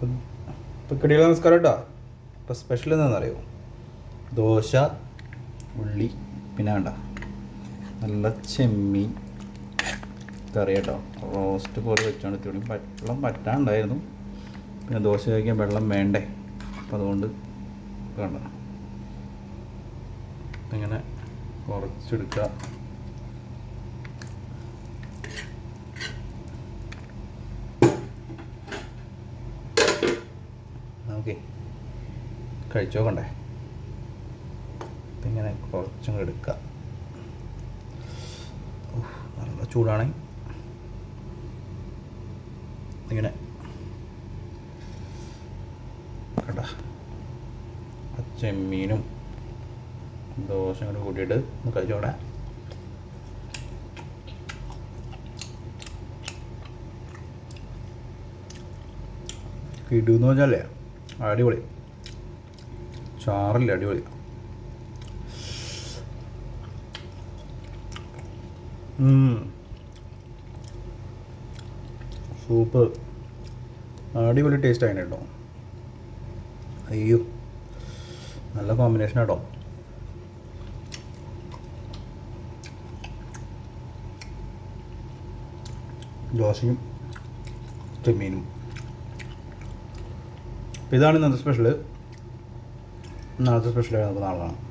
കിടിയുള്ള നമസ്കാരം കേട്ടോ. ഇപ്പം സ്പെഷ്യൽ എന്താണെന്നറിയോ? ദോശ ഉള്ളി പിന്നെ വേണ്ട. നല്ല ചെമ്മീൻ കറി കേട്ടോ. റോസ്റ്റ് പോലെ വെച്ചാണ് തുണി വെള്ളം പറ്റാണ്ടായിരുന്നു. പിന്നെ ദോശ കഴിക്കാൻ വെള്ളം വേണ്ടേ? അപ്പം അതുകൊണ്ട് വേണ്ട. ഇങ്ങനെ കുറച്ചെടുക്കുക. നമുക്ക് കഴിച്ചു നോക്കണ്ടേ അപ്പം ഇങ്ങനെ കുറച്ചും കൂടെ എടുക്കുക നല്ല ചൂടാണ്. ഇങ്ങനെ. കേട്ടാ ചെമ്മീനും ദോശയും കൂടെ കൂട്ടിയിട്ട് കഴിച്ചോടെ കിടുന്ന് പറഞ്ഞാലേ? അടിപൊളി. ചാറില്ല അടിപൊളി. സൂപ്പ്. അടിപൊളി ടേസ്റ്റ് ആയിരുന്നു കേട്ടോ. അയ്യോ. നല്ല കോമ്പിനേഷൻ കേട്ടോ ദോശയും ചെമ്മീനും. ഇതാണ് ഇന്നത്തെ സ്പെഷ്യൽ നാളത്തെ സ്പെഷ്യൽ നാളെ കാണാം.